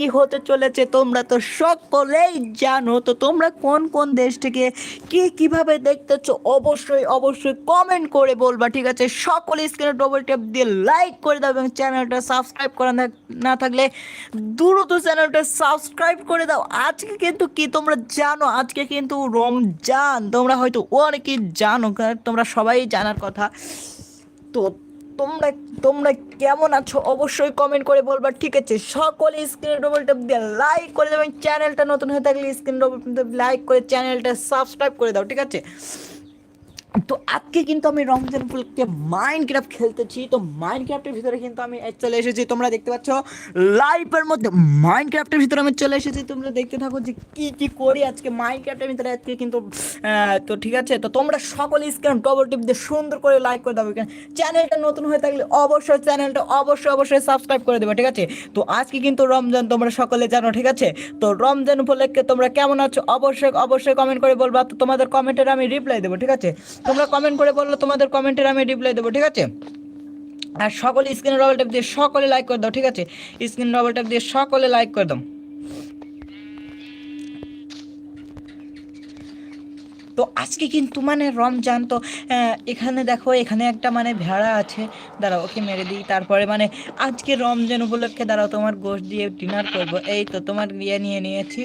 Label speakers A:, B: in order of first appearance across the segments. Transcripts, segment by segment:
A: কি হতে চলেছে তোমরা তো সকলেই জানো। তো তোমরা কোন কোন দেশ থেকে কি কীভাবে দেখতেছ অবশ্যই অবশ্যই কমেন্ট করে বলবা, ঠিক আছে? সকলে স্ক্রিনে ডবল ট্যাপ দিয়ে লাইক করে দাও এবং চ্যানেলটা সাবস্ক্রাইব করা না থাকলে দ্রুত চ্যানেলটা সাবস্ক্রাইব করে দাও। আজকে কিন্তু কি তোমরা জানো? আজকে কিন্তু রমজান। তোমরা হয়তো অনেকেই জানো তোমরা সবাই জানার কথা। তো তোমরা তোমরা কেমন আছো? অবশ্যই কমেন্ট করে বলবা, ঠিক আছে? সকলে স্ক্রিন ডবল ট্যাপ দিয়ে লাইক করে দেবেন চ্যানেলটা নতুন হয়ে থাকলে স্ক্রিন ডবল লাইক করে চ্যানেলটা সাবস্ক্রাইব করে দাও, ঠিক আছে? তো আজকে কিন্তু আমি রমজান উপলক্ষে মাইন্ড ক্রাফট খেলতেছি। তো মাইন্ড ক্রাফটের ভিতরে কিন্তু আমি চলে এসেছি। তোমরা দেখতে পাচ্ছ লাইফের মধ্যে মাইন্ড ক্রাফটের ভিতরে আমি চলে এসেছি। তোমরা দেখতে থাকো যে কি কি করি আজকে মাইন্ড ক্রাফটের ভিতরে। আজকে কিন্তু তো ঠিক আছে, তো তোমরা সকলে স্ক্রিন ডবল টিপ দিয়ে সুন্দর করে লাইক করে দেবে চ্যানেলটা নতুন হয়ে থাকলে অবশ্যই চ্যানেলটা অবশ্যই অবশ্যই সাবস্ক্রাইব করে দেবে, ঠিক আছে? তো আজকে কিন্তু রমজান, তোমরা সকলে জানো, ঠিক আছে? তো রমজান উপলক্ষে তোমরা কেমন আছো? অবশ্যই অবশ্যই কমেন্ট করে বলবা। তো তোমাদের কমেন্টের আমি রিপ্লাই দেবো, ঠিক আছে? তোমরা কমেন্ট করে বলল, তোমাদের কমেন্টের আমি রিপ্লাই দেবো, ঠিক আছে? আর সকলে স্ক্রিনে রবল ট্যাপ দিয়ে সকলে লাইক করে দাও, ঠিক আছে? স্ক্রিন রবল ট্যাপ দিয়ে সকলে লাইক করে দাও। তো আজকে কিন্তু মানে রমজান, তো এখানে দেখো, এখানে একটা মানে ভেড়া আছে। দাঁড়াও, ওকে মেরে দিই। তারপরে মানে আজকে রমজান উপলক্ষে, দাঁড়াও, তোমার গোশ দিয়ে ডিনার করব। এই তো, তোমার ইয়ে নিয়ে নিয়েছি।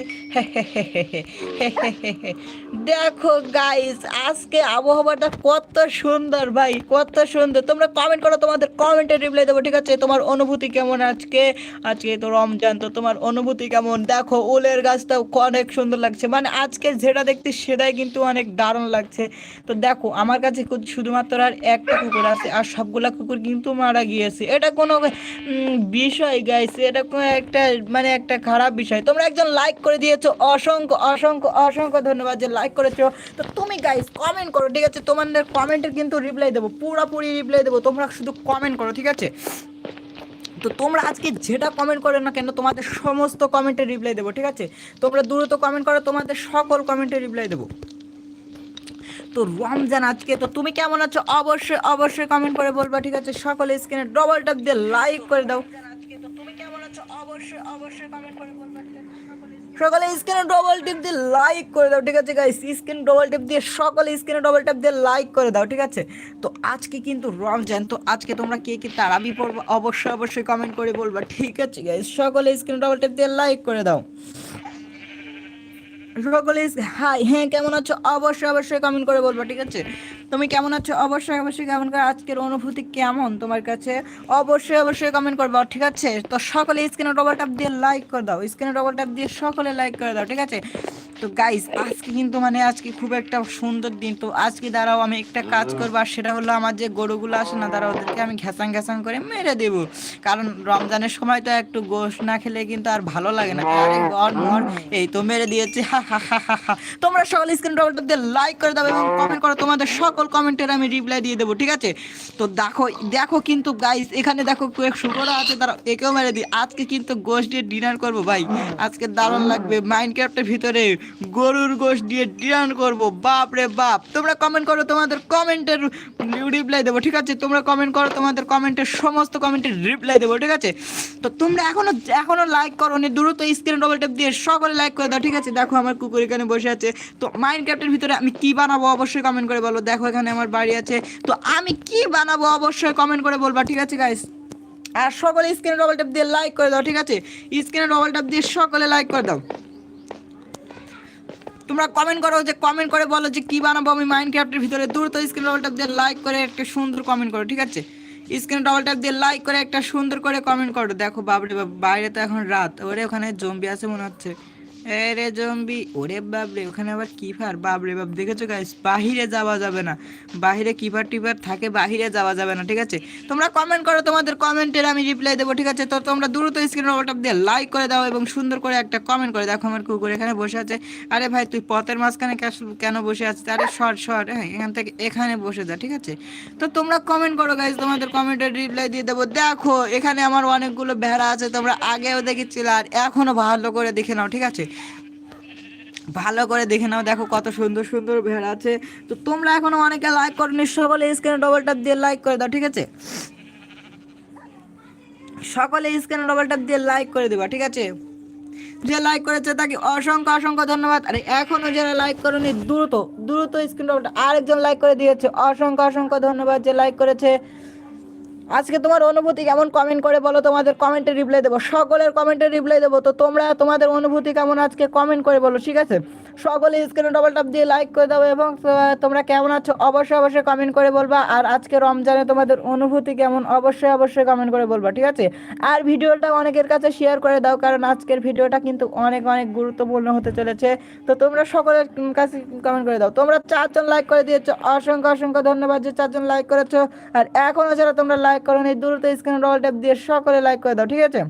A: দেখো গাইস আজকে আবহাওয়াটা কত সুন্দর ভাই, কত সুন্দর। তোমরা কমেন্ট করো, তোমাদের কমেন্টে রিপ্লাই দেবো, ঠিক আছে? তোমার অনুভূতি কেমন আজকে? আজকে তো রমজান, তো তোমার অনুভূতি কেমন? দেখো, উলের গাছটাও অনেক সুন্দর লাগছে। মানে আজকে যেটা দেখতে, সেটাই কিন্তু অনেক দারুণ লাগছে। তো দেখো, আমার কাছে শুধুমাত্র আর একটা কুকুর আছে, আর সবগুলা কুকুর কিন্তু মারা গিয়েছে। এটা কোনো বিষয় গাইছে এটা কোনো একটা মানে একটা খারাপ বিষয়। তোমরা একজন লাইক করে দিয়েছ, অসংখ্য অসংখ্য অসংখ্য ধন্যবাদ যে লাইক করেছ। তো তুমি গাইস কমেন্ট করো, ঠিক আছে? তোমাদের কমেন্টের কিন্তু রিপ্লাই দেবো, পুরোপুরি রিপ্লাই দেবো, তোমরা শুধু কমেন্ট করো, ঠিক আছে? তো তোমরা আজকে যেটা কমেন্ট করো না কেন, তোমাদের সমস্ত কমেন্টের রিপ্লাই দেবো, ঠিক আছে? তোমরা দ্রুত কমেন্ট করো, তোমাদের সকল কমেন্টের রিপ্লাই দেবো। তো রমজান আজকে, তো তুমি কেমন আছো? অবশ্যই অবশ্যই কমেন্ট করে বলবা, ঠিক আছে? সকলে স্ক্রিনে ডবল ট্যাপ দিয়ে লাইক করে দাও। সকলে স্ক্রিনে ডবল টিপ দিয়ে লাইক করে দাও, ঠিক আছে গাইস স্ক্রিন ডবল টিপ দিয়ে সকলে স্ক্রিনে ডবল ট্যাপ দিয়ে লাইক করে দাও, ঠিক আছে? তো আজকে কিন্তু রমজান, তো আজকে তোমরা কে কে তারাবি পড়ব? অবশ্যই অবশ্যই কমেন্ট করে বলবা, ঠিক আছে গাইস সকলে স্ক্রিনে ডবল ট্যাপ দিয়ে লাইক করে দাও। সকলে হাই হ্যাঁ কেমন আছো? অবশ্যই অবশ্যই কমেন্ট করে বলব ঠিক আছে? তুমি কেমন আছো? অবশ্যই অবশ্যই কেমন করে আজকের অনুভূতি কেমন তোমার কাছে? অবশ্যই অবশ্যই কমেন্ট করব, ঠিক আছে? তো সকলে স্ক্রিনে ডবল ট্যাপ দিয়ে লাইক করে দাও স্ক্রিনে ডবল ট্যাপ দিয়ে সকলে লাইক করে দাও, ঠিক আছে? তো গাইস আজকে কিন্তু মানে আজকে খুব একটা সুন্দর দিন। তো আজকে দাঁড়াও, আমি একটা কাজ করব, আর সেটা হলো আমার যে গরুগুলো আসে না দাঁড়াও ওদেরকে আমি ঘ্যাসাং ঘ্যাসাং করে মেরে দেবো। কারণ রমজানের সময় তো একটু গোশ না খেলে কিন্তু আর ভালো লাগে না। আরে গর মর, এই তো মেরে দিয়েছে, হা হা হা হা তোমরা সকল স্ক্রিন ডবলটা দিয়ে লাইক করে দাও এবং কমেন্ট করো তোমাদের সকল কমেন্টের আমি রিপ্লাই দিয়ে দেবো, ঠিক আছে? তো দেখো দেখো কিন্তু গাইস এখানে দেখো কয়েক শুকরা আছে, তারা একেও মেরে দিই আজকে কিন্তু গোশ দিয়ে ডিনার করব ভাই। আজকে দারুণ লাগবে মাইন্ড ক্রাফটের ভিতরে গরুর গোশ দিয়ে ডিনার করব, বাপ রে বাপ। তোমরা কমেন্ট করো, তোমাদের কমেন্টের রিপ্লাই দেবো, ঠিক আছে? তোমরা কমেন্ট করো, তোমাদের কমেন্টের সমস্ত কমেন্টের রিপ্লাই দেবো, ঠিক আছে? তো তোমরা এখনও এখনও লাইক করো নি দ্রুত স্ক্রিন ডবল ট্যাপ দিয়ে সকলে লাইক করে দাও, ঠিক আছে? দেখো আমার কুকুর এখানে বসে আছে। তো মাইন্ড ক্রাফটের ভিতরে আমি কি বানাবো, অবশ্যই কমেন্ট করে বলো। দেখো এখানে আমার বাড়ি আছে। তো আমি কি বানাবো অবশ্যই কমেন্ট করে বলবা, ঠিক আছে গাইস আর সকলে স্ক্রিনে ডবল ট্যাপ দিয়ে লাইক করে দাও, ঠিক আছে? স্ক্রিনে ডবল ট্যাপ দিয়ে সকলে লাইক করে দাও। তোমরা কমেন্ট করো যে কমেন্ট করে বলো যে কি বানাবো আমি মাইন্ড ক্রাফটের ভিতরে। দ্রুত স্ক্রিন ডবল ট্যাপ দিয়ে লাইক করে একটা সুন্দর কমেন্ট করো, ঠিক আছে? স্ক্রিন ডবল ট্যাপ দিয়ে লাইক করে একটা সুন্দর করে কমেন্ট করো। দেখো বাবরে বাইরে তো এখন রাত। ওরে ওখানে জম্বি আছে মনে হচ্ছে। রে জম্বি, ওরে বাবরে ওখানে আবার কিপার বাবরে বাপ, দেখেছ গাইস বাহিরে যাওয়া যাবে না। বাহিরে কিপার টিপার থাকে, বাহিরে যাওয়া যাবে না, ঠিক আছে? তোমরা কমেন্ট করো, তোমাদের কমেন্টের আমি রিপ্লাই দেবো, ঠিক আছে? তো তোমরা দ্রুত স্ক্রিন টপ দিয়ে লাইক করে দাও এবং সুন্দর করে একটা কমেন্ট করে দেখো আমার কুকুর এখানে বসে আছে। আরে ভাই, তুই পথের মাঝখানে কেন বসে আছিস? আরে শর্ট শর্ট হ্যাঁ এখান থেকে, এখানে বসে যা, ঠিক আছে? তো তোমরা কমেন্ট করো গাইজ তোমাদের কমেন্টের রিপ্লাই দিয়ে দেবো। দেখো, এখানে আমার অনেকগুলো ভেড়া আছে, তোমরা আগেও দেখেছিলে আর এখনও ভালো করে দেখে নাও, ঠিক আছে? ভালো করে দেখে নাও, দেখো কত সুন্দর সুন্দর ভেড়া আছে। তো তোমরা এখনও অনেকে লাইক করো সকলে স্ক্রিনে ডবল ট্যাপ দিয়ে লাইক করে দাও, ঠিক আছে? সকলে স্ক্রিনে ডবল ট্যাপ দিয়ে লাইক করে দেবা, ঠিক আছে? যে লাইক করেছে তাকে অসংখ্য অসংখ্য ধন্যবাদ। আর এখনও যারা লাইক করেনি, দ্রুত দ্রুত স্ক্রিন আরেকজন লাইক করে দিয়েছে, অসংখ্য অসংখ্য ধন্যবাদ যে লাইক করেছে। আজকে তোমার অনুভূতি কেমন কমেন্ট করে বলো, তোমাদের কমেন্টে রিপ্লাই দেবো। সকলের কমেন্টে রিপ্লাই দেবো। তো তোমরা তোমাদের অনুভূতি কেমন আজকে কমেন্ট করে বলো, ঠিক আছে? সকলে স্ক্রিনে ডবল টপ দিয়ে লাইক করে দাও এবং তোমরা কেমন আছো অবশ্যই অবশ্যই কমেন্ট করে বলবা। আর আজকে রমজানে তোমাদের অনুভূতি কেমন অবশ্যই অবশ্যই কমেন্ট করে বলবা, ঠিক আছে? আর ভিডিওটা অনেকের কাছে শেয়ার করে দাও, কারণ আজকের ভিডিওটা কিন্তু অনেক অনেক গুরুত্বপূর্ণ হতে চলেছে। তো তোমরা সকলের কাছে কমেন্ট করে দাও। তোমরা চারজন লাইক করে দিয়েছ। অসংখ্য অসংখ্য ধন্যবাদ যে চারজন লাইক করেছ। আর এখনও যারা তোমরা লাইক করো এই দ্রুত স্ক্রিনে ডবল ট্যাপ দিয়ে সকলে লাইক করে দাও ঠিক আছে?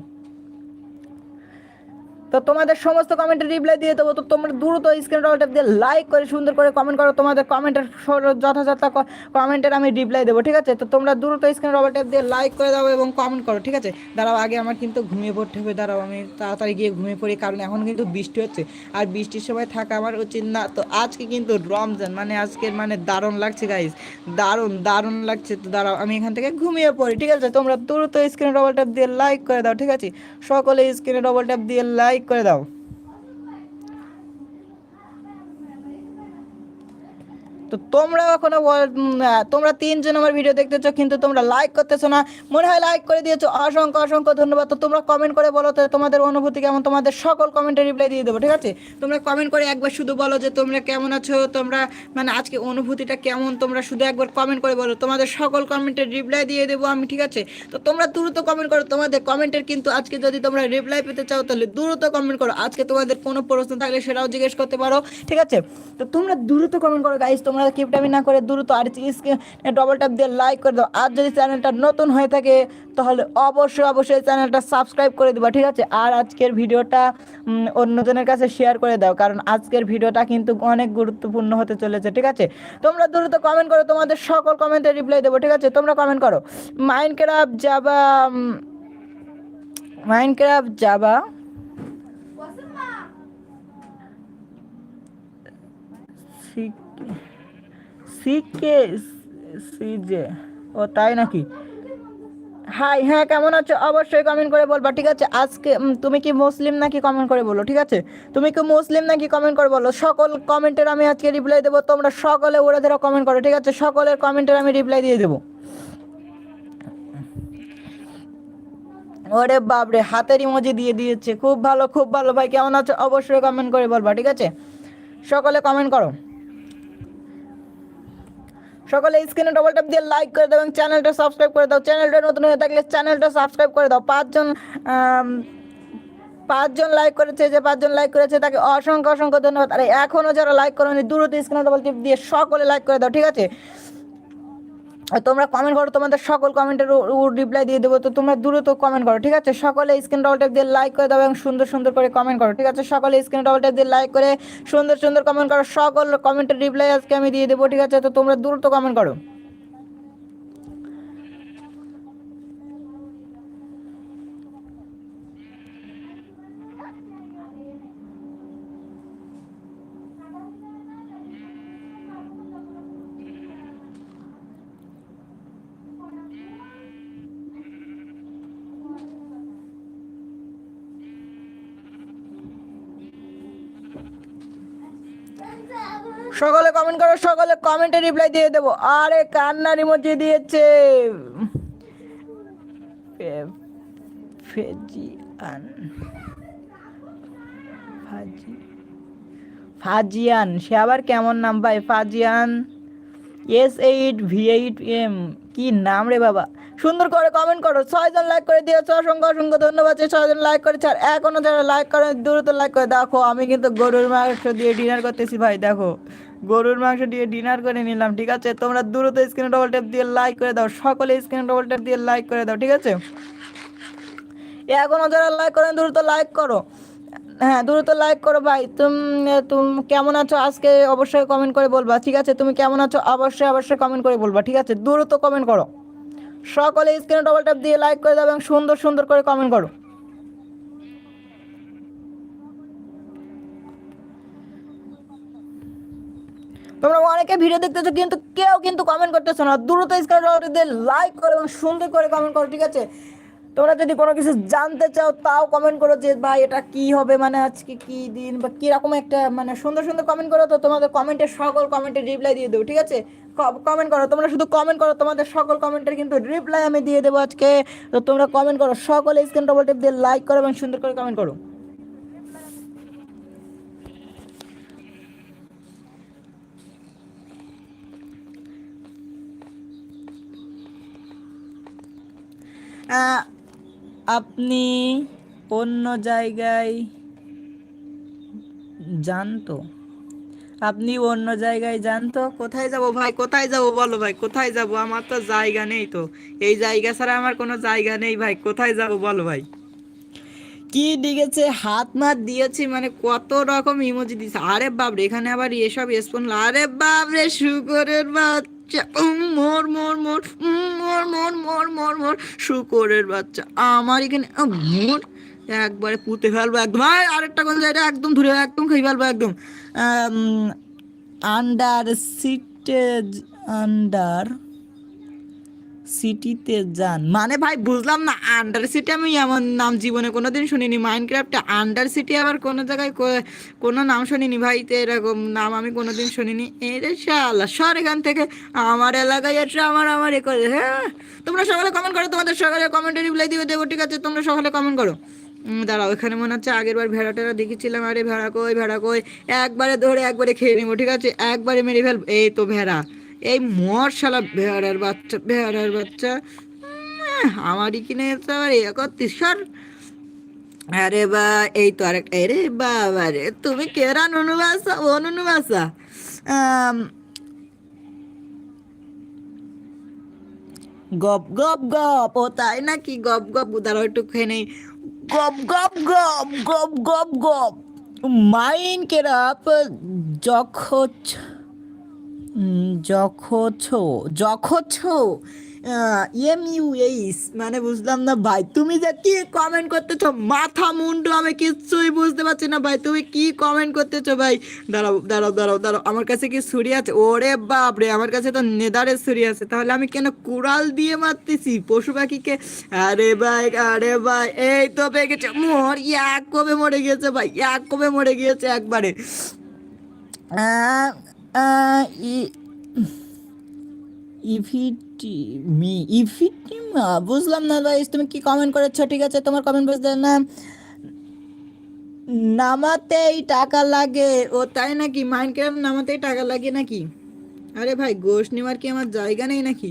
A: তো তোমাদের সমস্ত কমেন্টের রিপ্লাই দিয়ে দেবো। তো তোমরা দ্রুত স্ক্রিন ট্যাপ দিয়ে লাইক করে, সুন্দর করে কমেন্ট করো। তোমাদের কমেন্টের যথাযথ কমেন্টের আমি রিপ্লাই দেবো, ঠিক আছে? তো তোমরা দ্রুত স্ক্রিন ট্যাপ দিয়ে লাইক করে দাও এবং কমেন্ট করো, ঠিক আছে? দাঁড়াও, আগে আমার কিন্তু ঘুমিয়ে পড়তে হবে। দাঁড়াও, আমি তাড়াতাড়ি গিয়ে ঘুমিয়ে পড়ি, কারণ এখন কিন্তু বৃষ্টি হচ্ছে। আর বৃষ্টির সময় থাকা আমার উচিত না। তো আজকে কিন্তু রমজান মানে আজকের মানে দারুণ লাগছে গাইজ দারুণ দারুণ লাগছে। তো দাঁড়াও, আমি এখান থেকে ঘুমিয়ে পড়ি, ঠিক আছে? তোমরা দ্রুত স্ক্রিন ট্যাপ দিয়ে লাইক করে দাও, ঠিক আছে? সকলে স্ক্রিনে ট্যাপ দিয়ে লাইক করে দাও। তো তোমরা এখনও তোমরা তিনজন আমার ভিডিও দেখতেছো, কিন্তু তোমরা লাইক করতেছো না। মনে হয় লাইক করে দিয়েছ। অসংখ্য অসংখ্য ধন্যবাদ। তো তোমরা কমেন্ট করে বলো, তো তোমাদের অনুভূতি কেমন? তোমাদের সকল কমেন্টে রিপ্লাই দিয়ে দেবো, ঠিক আছে? তোমরা কমেন্ট করে একবার শুধু বলো যে তোমরা কেমন আছো? তোমরা মানে আজকে অনুভূতিটা কেমন? তোমরা শুধু একবার কমেন্ট করে বলো। তোমাদের সকল কমেন্টের রিপ্লাই দিয়ে দেবো আমি, ঠিক আছে? তো তোমরা দ্রুত কমেন্ট করো। তোমাদের কমেন্টের কিন্তু আজকে যদি তোমরা রিপ্লাই পেতে চাও, তাহলে দ্রুত কমেন্ট করো। আজকে তোমাদের কোনো প্রশ্ন থাকলে সেটাও জিজ্ঞেস করতে পারো, ঠিক আছে? তো তোমরা দ্রুত কমেন্ট করো গাইস তোমরা কিপটামি না করে দ্রুত আর ডবল ট্যাপ দিয়ে লাইক করে দাও। আর যদি চ্যানেলটা নতুন হয়ে থাকে, তাহলে অবশ্যই অবশ্যই চ্যানেলটা সাবস্ক্রাইব করে দিবা, ঠিক আছে? আর আজকের ভিডিওটা অন্যজনের কাছে শেয়ার করে দাও, কারণ আজকের ভিডিওটা কিন্তু অনেক গুরুত্বপূর্ণ হতে চলেছে, ঠিক আছে? তোমরা দ্রুত কমেন্ট করো, তোমাদের সকল কমেন্টে রিপ্লাই দেবো, ঠিক আছে? তোমরা কমেন্ট করো। মাইন্ড ক্রাফট যাবা মাইন্ড সিকে সিজে ও তাই নাকি? হাই হ্যাঁ কেমন আছো? অবশ্যই কমেন্ট করে বলবা, ঠিক আছে? আজকে তুমি কি মুসলিম নাকি কমেন্ট করে বলো, ঠিক আছে? তুমি কি মুসলিম নাকি কমেন্ট করে বলো? সকল কমেন্টের আমি আজকে রিপ্লাই দেবো, তোমরা সকলে ওরা ধরো কমেন্ট করো, ঠিক আছে? সকলের কমেন্টের আমি রিপ্লাই দিয়ে দেবো। ওরে বাপরে, হাতের ইমোজি দিয়ে দিয়েছে। খুব ভালো খুব ভালো। ভাই, কেমন আছো? অবশ্যই কমেন্ট করে বলবা, ঠিক আছে? সকলে কমেন্ট করো। সকলে স্ক্রিনে ডবল ট্যাপ দিয়ে লাইক করে দাও এবং চ্যানেলটা সাবস্ক্রাইব করে দাও। চ্যানেলটা নতুন হয়ে থাকলে চ্যানেলটা সাবস্ক্রাইব করে দাও। পাঁচজন পাঁচজন লাইক করেছে যে পাঁচজন লাইক করেছে তাকে অসংখ্য অসংখ্য ধন্যবাদ। আর এখনও যারা লাইক করেনি, দ্রুত স্ক্রিনে ডবল টিপ দিয়ে সকলে লাইক করে দাও, ঠিক আছে? তোমরা কমেন্ট করো, তোমাদের সকল কমেন্টের রিপ্লাই দিয়ে দেবো। তো তোমরা দ্রুত কমেন্ট করো, ঠিক আছে? সকলে স্ক্রিন ডবল ট্যাপ দিয়ে লাইক করে দাও এবং সুন্দর সুন্দর করে কমেন্ট করো, ঠিক আছে? সকলে স্ক্রিন ডবল ট্যাপ দিয়ে লাইক করে সুন্দর সুন্দর কমেন্ট করো, সকল কমেন্টের রিপ্লাই আজকে আমি দিয়ে দেবো, ঠিক আছে? তো তোমরা দ্রুত কমেন্ট করো। সকলে কমেন্ট করো, সকলে কমেন্টে রিপ্লাই দিয়ে দেবো। আরে কান্নার ইমোজি দিয়েছে। ফেজিয়ান। ফাজি, ফাজিয়ান, সে আবার কেমন নাম ভাই? ফাজিয়ান S eight V eight M কি নাম রে বাবা? সুন্দর করে কমেন্ট করো। ছয়জন লাইক করে দিয়েছ, অসংখ্য অসংখ্য ধন্যবাদ। ছয়জন লাইক করেছে, আর এখনও যারা লাইক করে, দ্রুত লাইক করে। দেখো, আমি কিন্তু গরুর মাংস দিয়ে ডিনার করতেছি ভাই, দেখো। গরুর মাংস দিয়ে ডিনার করে নিলাম, ঠিক আছে? তোমরা দ্রুত স্ক্রিনে ডবল ট্যাপ দিয়ে লাইক করে দাও, সকলে স্ক্রিনে ডবল ট্যাপ দিয়ে লাইক করে দাও, ঠিক আছে? এখনও যারা লাইক করেন, দ্রুত লাইক করো। হ্যাঁ দ্রুত লাইক করো ভাই। তুমি তুমি কেমন আছো? আজকে অবশ্যই কমেন্ট করে বলবা, ঠিক আছে? তুমি কেমন আছো? অবশ্যই অবশ্যই কমেন্ট করে বলবা, ঠিক আছে? দ্রুত কমেন্ট করো। সকলে স্ক্রিনে ডবল ট্যাপ দিয়ে লাইক করে দাও এবং সুন্দর সুন্দর করে কমেন্ট করো। তোমরা অনেকে ভিডিও দেখতেছো, কিন্তু কেউ কিন্তু কমেন্ট করতেছো না। দ্রুত স্ক্রিনে ডবল দিয়ে লাইক করো এবং সুন্দর করে কমেন্ট করো, ঠিক আছে? তোমরা যদি কোনো কিছু জানতে চাও, তাও কমেন্ট করো যে, ভাই, এটা কি হবে? মানে আজকে কি দিন? বা কীরকম একটা মানে সুন্দর সুন্দর কমেন্ট করো, তো তোমাদের কমেন্টের সকল কমেন্টের রিপ্লাই দিয়ে দেবো, ঠিক আছে? কমেন্ট করো। তোমরা শুধু কমেন্ট করো, তোমাদের সকল কমেন্টের কিন্তু রিপ্লাই আমি দিয়ে দেবো আজকে। তো তোমরা কমেন্ট করো, সকলে স্ক্রিন ডবল টিপ দিয়ে লাইক করো এবং সুন্দর করে কমেন্ট করো। আপনি অন্য জায়গায় জানতো? আপনি অন্য জায়গায় জানতো? কোথায় যাব ভাই? কোথায় যাব বলো ভাই? কোথায় যাব? আমার তো জায়গা নেই তো। এই জায়গা ছাড়া আমার কোনো জায়গা নেই ভাই। কোথায় যাব বলো ভাই? কি দিয়েছে হাত মাত দিয়েছি মানে কত রকম ইমোজি দিয়েছে আরে বাপরে এখানে আবার এসব স্পন আরে বাপরে শুকরের উম, মর মর মর মর মর মর মর মর, শুকরের বাচ্চা। আমার এখানে মর, একবারে পুঁতে ফেলব একদম। আরেকটা কোন জায়গা একদম ধরে, একদম খেয়ে ফেলব একদম। আন্ডার সিটেজ আন্ডার সিটিতে যান। মানে ভাই, বুঝলাম না আন্ডার সিটি আমি এমন নাম জীবনে কোনোদিন শুনিনি। মাইনক্রাফটে আন্ডার সিটি আবার কোনো জায়গায় কোনো নাম শুনিনি ভাই, তো এরকম নাম আমি কোনো কোনোদিন শুনিনি। এরে শালা, সর এখান থেকে। আমার এলাকায় এসে আমার আমার এ করে। হ্যাঁ? তোমরা সকালে কমেন্ট করো, তোমাদের সকালে কমেন্টে রিপ্লাই দিবে। দেবো ঠিক আছে, তোমরা সকালে কমেন্ট করো। দাঁড়াও, এখানে মনে হচ্ছে আগের বার ভেড়া টেড়া দেখেছিলাম। আরে, ভেড়া কই ভেড়া কই? একবারে ধরে, একবারে খেয়ে নেব, ঠিক আছে? একবারে মেরে ফেলব। এই তো ভেড়া। এই মর শালা ভেড়ার বাচ্চা ভেড়ার বাচ্চা। আমারই কিনে যেতে আবার এ করতিস সর। আরে বা এই তো আরেক আরে বাবা রে তুমি কেরা নুনু বাসা ও নুনু বাসা আম, গপ গপ গপ। ও তাই নাকি? গপ গপ দাঁড়াও একটু খেয়ে নেই গপ গপ গপ গপ গপ গপ। মাইন কেরাপ যখন যখছো যখছো এম ইউ এইস মানে বুঝলাম না ভাই। তুমি যে কি কমেন্ট করতেছো? মাথা মুন্ডু, আমি কিচ্ছুই বুঝতে পারছি না ভাই। তুমি কি কমেন্ট করতেছো ভাই? দাঁড়াও দাঁড়াও দাঁড়াও দাঁড়াও। আমার কাছে কি ছুরি আছে? ওরে বাপ রে আমার কাছে তো নেদারের ছুরি আছে। তাহলে আমি কেন কুড়াল দিয়ে মারতেছি? পশু পাখিকে? আরে ভাই আরে ভাই, এই তো পেয়ে গেছে। মর এক কবে মরে গিয়েছে ভাই? এক কবে মরে গিয়েছে একবারে? ইভিটি মি ইভিটিমা বুঝলাম না ভাই তুমি কি কমেন্ট করেছ? ঠিক আছে, তোমার কমেন্ট বুঝতে না নামাতেই টাকা লাগে। ও, তাই নাকি? মাইনক্রাফট নামাতেই টাকা লাগে নাকি? আরে ভাই গোশ নেওয়ার কি আমার জায়গা নেই নাকি?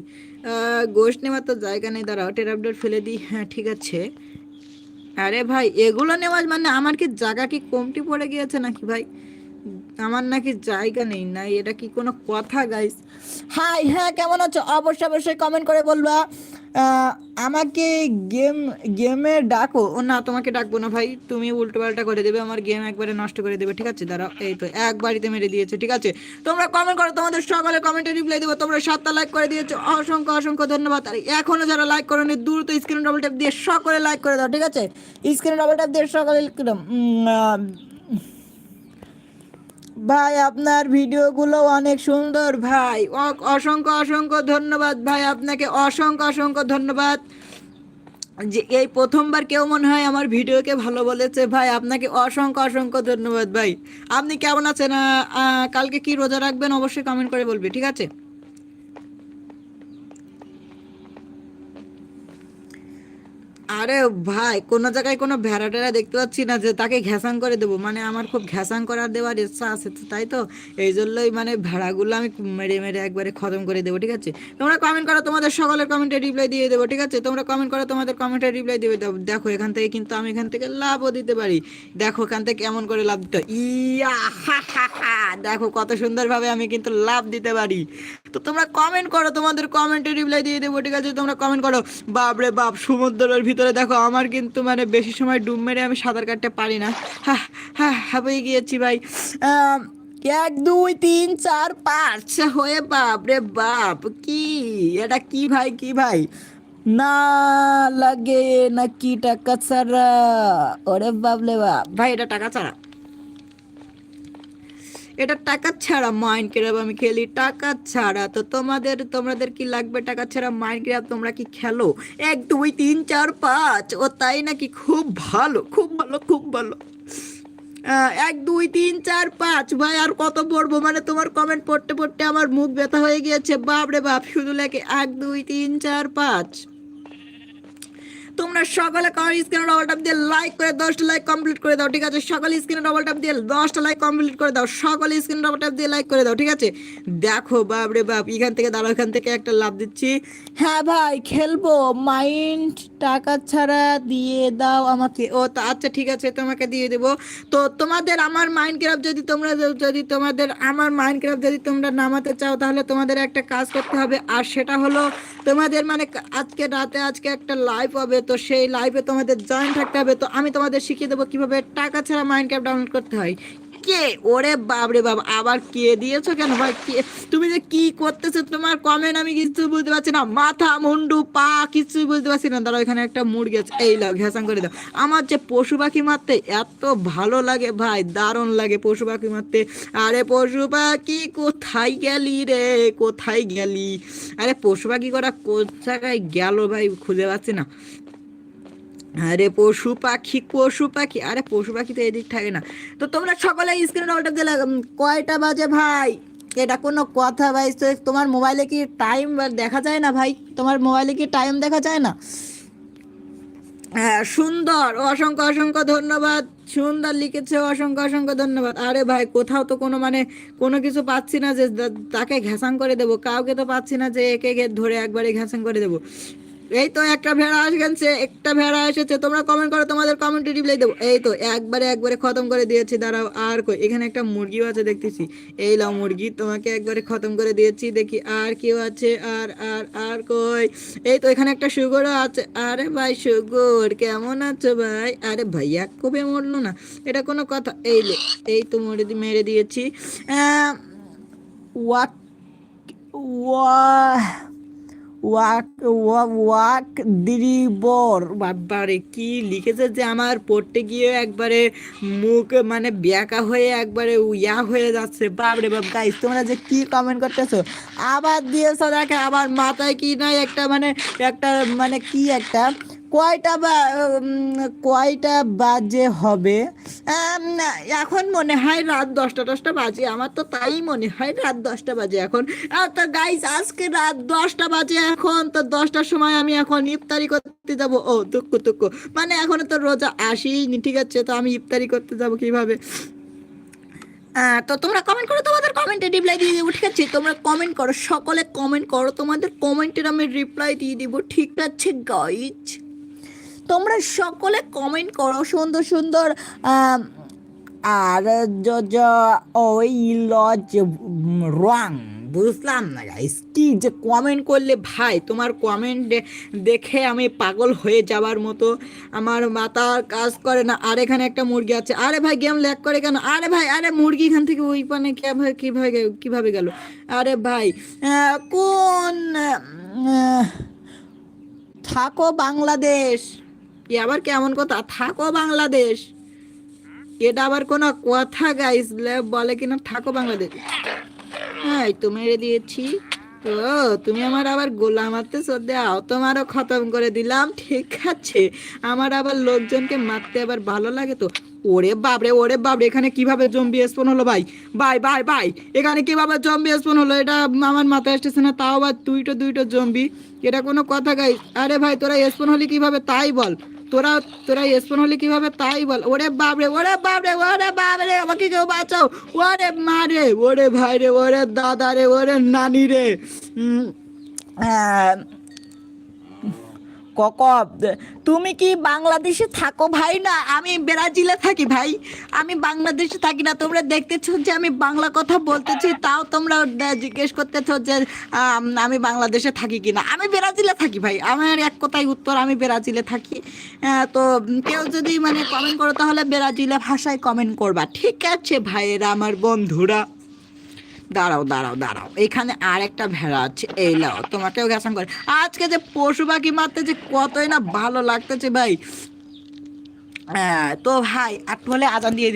A: গোশ নেওয়ার তো জায়গা নেই, দাঁড়াও, টের আপডেট ফেলে দিই। হ্যাঁ ঠিক আছে। আরে ভাই, এগুলো নেওয়ার মানে আমার কি জায়গা কি কমতি পড়ে গিয়েছে নাকি ভাই? আমার নাকি জায়গা নেই না এটা কি কোনো কথা গাইস হাই হ্যাঁ কেমন আছো? অবশ্যই অবশ্যই কমেন্ট করে বলবা। আমাকে গেম গেমে ডাকো। ও না, তোমাকে ডাকবো না, ভাই। তুমি উল্টো পাল্টা করে দেবে, আমার গেম একবারে নষ্ট করে দেবে, ঠিক আছে? দাঁড়াও, এই তো, এক বাড়িতে মেরে দিয়েছে, ঠিক আছে? তোমরা কমেন্ট করো, তোমাদের সকালে কমেন্টে রিপ্লাই দেবো। তোমরা সাতটা লাইক করে দিয়েছ, অসংখ্য অসংখ্য ধন্যবাদ। আর এখনও যারা লাইক করো করোনি, দ্রুত স্ক্রিন ডবল ট্যাপ দিয়ে সকলে লাইক করে দাও, ঠিক আছে? স্ক্রিন ডবল ট্যাপ দিয়ে সকলে ভাই, আপনার ভিডিওগুলো অনেক সুন্দর ভাই। অসংখ্য অসংখ্য ধন্যবাদ ভাই, আপনাকে অসংখ্য অসংখ্য ধন্যবাদ। যে এই প্রথমবার কেউ মনে হয় আমার ভিডিওকে ভালো বলেছে ভাই, আপনাকে অসংখ্য অসংখ্য ধন্যবাদ ভাই। আপনি কেমন আছেন? কালকে কি রোজা রাখবেন অবশ্যই কমেন্ট করে বলবি, ঠিক আছে? আরে ভাই, কোনো জায়গায় কোনো ভেড়া টেরা দেখতে পাচ্ছি না যে তাকে ঘ্যাসাং করে দেবো। মানে আমার খুব ঘ্যাসাং করার দেওয়ার ইচ্ছা আছে, তো তাই তো? এই জন্যই মানে ভেড়াগুলো আমি মেরে মেরে একবারে খতম করে দেবো, ঠিক আছে? তোমরা কমেন্ট করো, তোমাদের সকলের কমেন্টে রিপ্লাই দিয়ে দেবো, ঠিক আছে? তোমরা কমেন্ট করো, তোমাদের কমেন্টে রিপ্লাই দেবে। দাও। দেখো, এখান থেকে কিন্তু আমি এখান থেকে লাভও দিতে পারি। দেখো, এখান থেকে কেমন করে লাভ দিতে। ইয়া দেখো, কত সুন্দরভাবে আমি কিন্তু লাভ দিতে পারি। তো তোমরা কমেন্ট করো, তোমাদের কমেন্টে রিপ্লাই দিয়ে দেবো, ঠিক আছে? তোমরা কমেন্ট করো বাপ রে বাপ, সমুদ্রের ভিতরে দেখো আমার কিন্তু মানে বেশি সময় ডুব মেরে আমি সাঁতার কাটতে পারি না। হ্যাঁ হ্যাঁ হাঁপিয়ে গিয়েছি ভাই। এক, দুই, তিন, চার, পাঁচ। হয়ে বাপ রে বাপ, কি? এটা কি ভাই কি ভাই? না লাগে না কি টাকা ছাড়া? ওরে বাপ রে বাপ। ভাই, এটা টাকা ছাড়া। এটা টাকা ছাড়া মাইন্ড ক্রাফট আমি খেলি। টাকা ছাড়া তো তোমাদের তোমাদের কি লাগবে? টাকা ছাড়া মাইন্ড ক্রাফট তোমরা কি খেলো? এক, দুই, তিন, চার, পাঁচ। ও তাই নাকি? খুব ভালো খুব ভালো খুব ভালো। এক, দুই, তিন, চার, পাঁচ। ভাই, আর কত পড়ব? মানে তোমার কমেন্ট পড়তে পড়তে আমার মুখ ব্যথা হয়ে গিয়েছে। বাপ রে বাপ, শুধু লেখে এক, দুই, তিন, চার, পাঁচ। তোমরা সকালে কার স্ক্রিনে ডবল ট্যাপ দিয়ে লাইক করে দশটা লাইক কমপ্লিট করে দাও, ঠিক আছে? সকালে স্ক্রিনে ডবল ট্যাপ দিয়ে দশটা লাইক কমপ্লিট করে দাও, সকালে স্ক্রিনে ডবল ট্যাপ দিয়ে লাইক করে দাও, ঠিক আছে? দেখো বাপ রে বাপ, এখান থেকে দাঁড়াও, এখান থেকে একটা লাভ দিচ্ছি। হ্যাঁ ভাই, খেলব। মাইন্ড টাকা ছাড়া দিয়ে দাও আমাকে। ও তা আচ্ছা ঠিক আছে, তোমাকে দিয়ে দেবো। তো তোমাদের আমার মাইন্ড ক্রাফট যদি তোমরা, যদি তোমাদের আমার মাইন্ড ক্রাফট যদি তোমরা নামাতে চাও, তাহলে তোমাদের একটা কাজ করতে হবে। আর সেটা হলো, তোমাদের মানে আজকে রাতে আজকে একটা লাইভ হবে। তো সেই লাইভে তোমাদের জয়েন থাকতে হবে। তো আমি তোমাদের শিখিয়ে দেবো কীভাবে টাকা ছাড়া মাইন্ড ক্যাপ ডাউনলোড করতে হয়। কে? ওরে বাবরে বাবা আবার কে দিয়েছ কেন ভাই? কে? তুমি যে কি করতেছো, তোমার কমেন্ট আমি কিছু বুঝতে পারছি না। মাথা, মুন্ডু, পা কিছু বুঝতে পারছি না। দাঁড়াও, এখানে একটা মুরগি আছে। এই লাও ঘেসাং করে দাও। আমার যে পশু পাখি মারতে এত ভালো লাগে ভাই, দারুণ লাগে পশু পাখি মারতে। আরে পশু পাখি, কোথায় গেলি রে? কোথায় গেলি? আরে পশু পাখি করা কোথায় গেল ভাই, খুঁজে পাচ্ছি না। আরে পশু পাখি পশু পাখি। আরে পশু পাখি তো এদিক থাকে না। তো তোমরা সকলে স্ক্রিনে অল্টা দিলে কয়টা বাজে ভাই? এটা কোনো কথা ভাই, তো তোমার মোবাইলে কি টাইম দেখা যায় না ভাই? তোমার মোবাইলে কি টাইম দেখা যায় না? হ্যাঁ সুন্দর, অসংখ্য অসংখ্য ধন্যবাদ। সুন্দর লিখেছে, অসংখ্য অসংখ্য ধন্যবাদ। আরে ভাই, কোথাও তো কোনো মানে কোনো কিছু পাচ্ছি না যে তাকে ঘ্যাসাং করে দেবো। কাউকে তো পাচ্ছি না যে একে একে ধরে একবারে ঘ্যাসাং করে দেবো। এই তো একটা ভেড়া আসছে একটা ভেড়া এসেছে। তোমরা কমেন্ট করো, তোমাদের কমেন্টে রিপ্লাই দেবো। এই তো একবারে একবারে খতম করে দিয়েছি, দাঁড়াও আর কই। এখানে একটা মুরগিও আছে দেখতেছি। এই লাও মুরগি, তোমাকে একবারে খতম করে দিয়েছি, দেখি আর কেউ আছে, আর আর আর কই। এই তো এখানে একটা সুগরও আছে। আরে ভাই সুগর, কেমন আছো ভাই? আরে ভাই এক কবে মরলো না। এটা কোনো কথা। এই এই তো মরে মেরে দিয়েছি। ওয়াক ওয়া ওয়াক ওয়া- ওয়াক দিরিবর। বাবারে কি লিখেছে যে আমার পড়তে গিয়ে একবারে মুখ মানে ব্যাকা হয়ে একবারে ইয়া হয়ে যাচ্ছে। বাবরে বাপ গাইস তোমরা যে কি কমেন্ট করতেছো? আবার দিয়েছ দেখে, আবার মাথায় কি নাই একটা মানে একটা মানে কি একটা কয়টা বা কয়টা বাজে হবে? এখন মনে হয় রাত দশটা দশটা বাজে। আমার তো তাই মনে হয় রাত দশটা বাজে এখন। তো গাইস আজকে রাত দশটা বাজে এখন। তো দশটার সময় আমি এখন ইফতারি করতে যাব। ও, দুঃখ দুঃখ। মানে এখন তো রোজা আসিনি ঠিক আছে? তো আমি ইফতারি করতে যাব কীভাবে? তো তোমরা কমেন্ট করো, তোমাদের কমেন্টে রিপ্লাই দিয়ে দেবো, ঠিক আছে? তোমরা কমেন্ট করো, সকলে কমেন্ট করো। তোমাদের কমেন্টের আমি রিপ্লাই দিয়ে দেবো, ঠিক আছে গাইজ তোমরা সকলে কমেন্ট করো, সুন্দর সুন্দর আর ওই লজ রং, বুঝলাম না গাইস কি যে কমেন্ট করলে ভাই, তোমার কমেন্ট দেখে আমি পাগল হয়ে যাবার মতো। আমার মাথার কাজ করে না। আর এখানে একটা মুরগি আছে। আরে ভাই গেম ল্যাক করে কেন? আরে ভাই, আরে মুরগি এখান থেকে ওই পানে কীভাবে কীভাবে কীভাবে গেল? আরে ভাই কোন থাকো বাংলাদেশ। এ আবার কেমন কথা? থাকো বাংলাদেশ। এটা আবার কোনো কথা গাইস বলে কিনা? থাকো বাংলাদেশ। হ্যাঁ তো মেরে দিয়েছি। ও, তুমি আমার আবার গোলা মারতে দাও তোমারও খতম করে দিলাম। ঠিক আছে। আমার আবার লোকজনকে মারতে আবার ভালো লাগে তো। ওরে বাপরে ওরে বাপরে, এখানে কীভাবে জম্বি স্পন হলো ভাই? ভাই ভাই ভাই, এখানে কীভাবে জম্বি স্পন হলো? এটা আমার মাথায় আসতেছে না। তাও আবার দুইটো দুইটো জম্বি এটা কোনো কথা গাই আরে ভাই, তোরা স্পন হলি কীভাবে? তাই বল। তোরা তোরা স্পন হলে কীভাবে? তাই বল। ওরে বাবরে ওরে বাবরে ওরে বাবরে আমাকে কেউ বাঁচাও। ওরে মা রে ওরে ভাই রে, ওরে দাদা রে, ওরে নানি রে। উম, আহ, কক তুমি কি বাংলাদেশে থাকো ভাই? না আমি ব্রাজিলে থাকি ভাই। আমি বাংলাদেশে থাকি না। তোমরা দেখতেছো যে আমি বাংলা কথা বলতেছি তাও তোমরা জিজ্ঞেস করতেছো যে আমি বাংলাদেশে থাকি কিনা। আমি ব্রাজিলে থাকি ভাই। আমার এক কথায় উত্তর আমি ব্রাজিলে থাকি। তো কেউ যদি মানে কমেন্ট করো তাহলে ব্রাজিলে ভাষায় কমেন্ট করবা। ঠিক আছে ভাইয়েরা আমার বন্ধুরা। দাঁড়াও দাঁড়াও দাঁড়াও। এখানে আর একটা ভেড়া আছে এই লাও তোমাকেও গেছান করে। আজকে যে পশু পাখি মারতে যে কতই না ভালো লাগতেছে ভাই। হ্যাঁ, তো ভাই আট বলে আজান দিয়ে